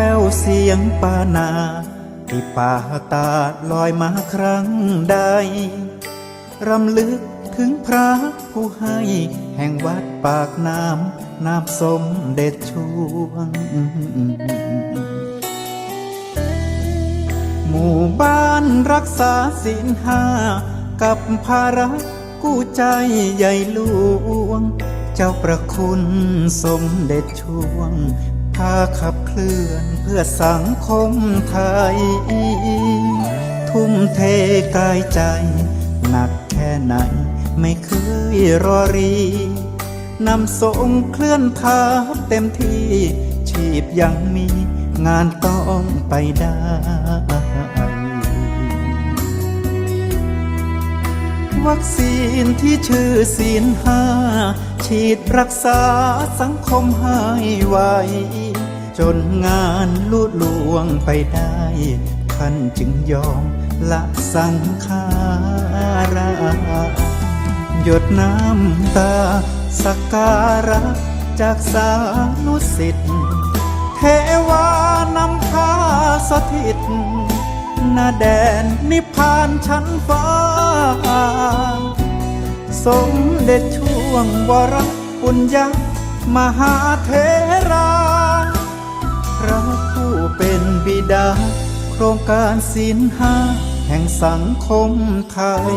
แววเสียงปานาที่ป่าตาดลอยมาครั้งใด รำลึกถึงพระผู้ให้แห่งวัดปากน้ำน้ำสมเด็จช่วง หมู่บ้านรักษาศีลห้ากับภาระกู้ใจใหญ่หลวง เจ้าประคุณสมเด็จช่วงพาขับ ลื่อนเพื่อสังคมไทย ทุ่มเทกายใจ หนักแค่ไหนไม่เคยรอรีนำส่งเคลื่อนทัพเต็มที่ชีพยังมีงานต้องไปได้วัคซีนที่ชื่อศีลห้า ฉีดรักษาสังคมให้ไว จนงานลุดลวงไปได้ ท่านจึงยอมละสังขาราหยดน้ำตาสักการะจากสานุสิทธิ์เทวานำพาสถิตนาแดนนิพพานชั้นฟ้า สมเด็จช่วงวรปุญญามหาเทรา ระผู้เป็นบิดา โครงการศีลห้าแห่งสังคมไทย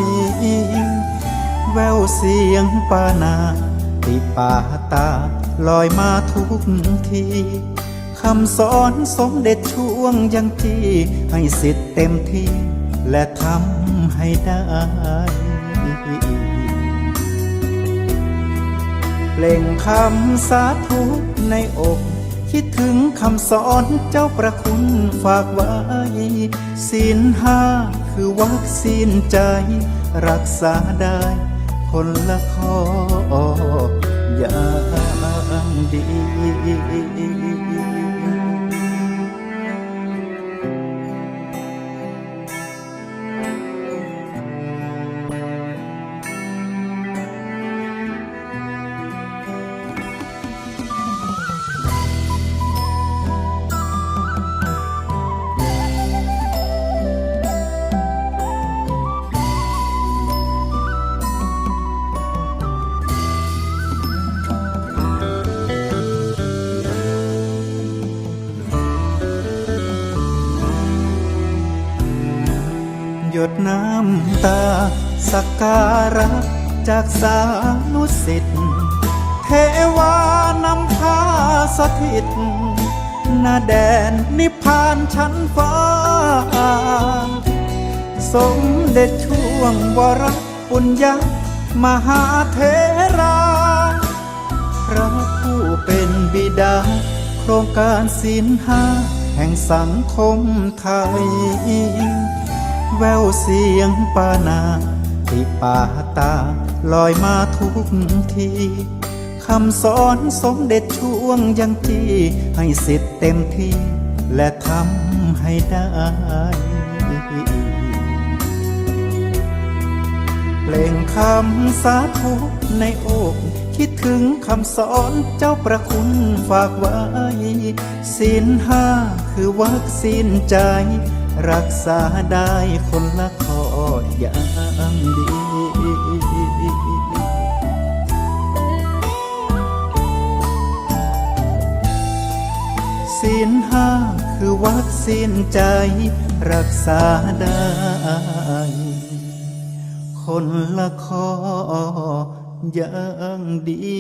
แววเสียงปานา ติปาตาลอยมาทุกทีคำสอนสมเด็จช่วงยังจีให้สิทธิ์เต็มที่ และทำให้ได้เปล่งคำสาธุในอก คิดถึงคำสอนเจ้าประคุณฝากไว้ศีลห้าคือวัคซีนใจ รักษาได้คนละข้อ หยดน้ำตา สักการะจากสานุสิทธิ์เทวานำพาสถิตนาแดนนิพพานชั้นฟ้า สมเด็จช่วงวรปุญญามหาเทราพระผู้เป็นบิดา โครงการศีลห้าแห่งสังคมไทย แววเสียงปานาที่ป่าตาลอยมาทุกทีคำสอนสมเด็จช่วงยังจีให้สิทธิ์เต็มที่ และทำให้ได้เปล่งคำสาธุในอกคิดถึงคำสอนเจ้าประคุณฝากไว้ศีลห้าคือวัคซีนใจ รักษาได้คนละข้ออย่างดีศีลห้าคือวัคซีนใจรักษาได้ คนละข้ออย่างดี